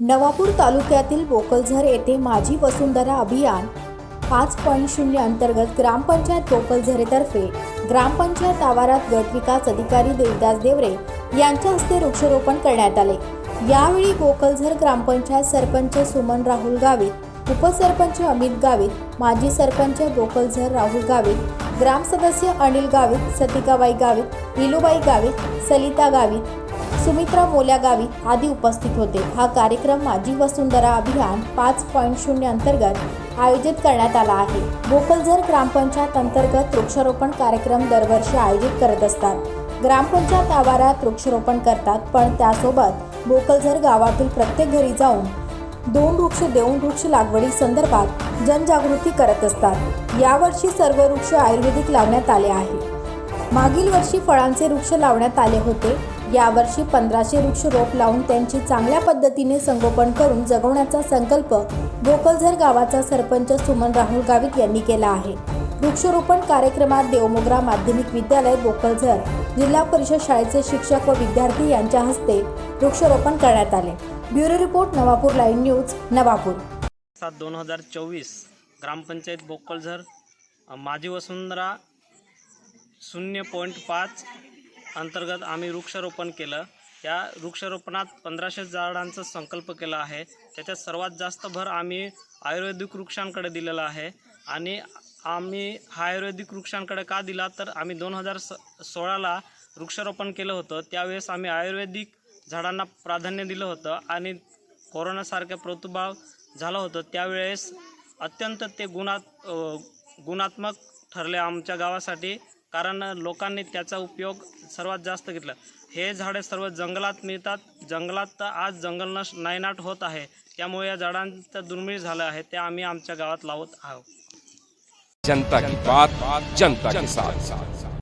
नवापूर तालुक्यातील बोकलझर येथे माझी वसुंधरा अभियान पाच पॉईंट शून्य अंतर्गत ग्रामपंचायत बोकलझरेतर्फे ग्रामपंचायत आवारात गट विकास अधिकारी देवदास देवरे यांच्या हस्ते वृक्षारोपण करण्यात आले. यावेळी गोकलझर ग्रामपंचायत सरपंच सुमन राहुल गावित उपसरपंच अमित गावित माजी सरपंच गोकलझर राहुल गावित ग्रामसदस्य अनिल गावित सतिकाबाई गावित इलूबाई गावित सलिता गावित सुमित्रा मोल्या गावी आदी उपस्थित होते. हा कार्यक्रम माझी वसुंधरा अभियान पाच पॉईंट शून्य अंतर्गत आयोजित करण्यात आला आहे. बोकलझर ग्रामपंचायत अंतर्गत वृक्षारोपण कार्यक्रम दरवर्षी आयोजित करत असतात. ग्रामपंचायत आवारात वृक्षारोपण करतात पण त्यासोबत बोकलझर गावातील प्रत्येक घरी जाऊन दोन वृक्ष देऊन वृक्ष लागवडी संदर्भात जनजागृती करत असतात. यावर्षी सर्व वृक्ष आयुर्वेदिक लावण्यात आले आहे. मागील वर्षी फळांचे वृक्ष लावण्यात आले होते. यावर्षी पंधराशे वृक्ष रोप लावून त्यांची चांगल्या पद्धतीने संगोपन करून जगवण्याचा संकल्प गोकलझर गावाचा सरपंच सुमन राहुल गावित यांनी केला आहे. वृक्षरोपण कार्यक्रमात देवमोगरा माध्यमिक विद्यालय गोकलझर जिल्हा परिषद शाळेचे शिक्षक व विद्यार्थी यांच्या हस्ते वृक्षारोपण करण्यात आले. Bureau report Navapur live news Navapur. सात दोन हजार चोवीस ग्रामपंचायत बोकलझर माझी वसुंधरा शून्य पॉईंट पाच अंतर्गत आम्ही वृक्षारोपण केलं. त्या वृक्षारोपणात पंधराशे झाडांचा संकल्प केला आहे. त्याच्यात सर्वात जास्त भर आम्ही आयुर्वेदिक वृक्षांकडे दिलेला आहे. आणि आम्ही हा आयुर्वेदिक वृक्षांकडे का दिला? तर आम्ही दोन हजार स सोळाला वृक्षारोपण केलं होतं. त्यावेळेस आम्ही आयुर्वेदिक झाडांना प्राधान्य दिलं होतं आणि कोरोनासारखा प्रादुर्भाव झाला होतं. त्यावेळेस अत्यंत ते गुणात गुणात्मक ठरले आमच्या गावासाठी. कारण लोकांनी त्याचा उपयोग सर्वात जास्त घेतला. हे झाडे सर्व जंगलात मिळतात. जंगलात तर आज जंगल नश नायनाट होत आहे. त्यामुळे या झाडांचं दुर्मिळ झालं आहे. ते आम्ही आमच्या गावात लावत आहोत. जनता की बात जनता के साथ.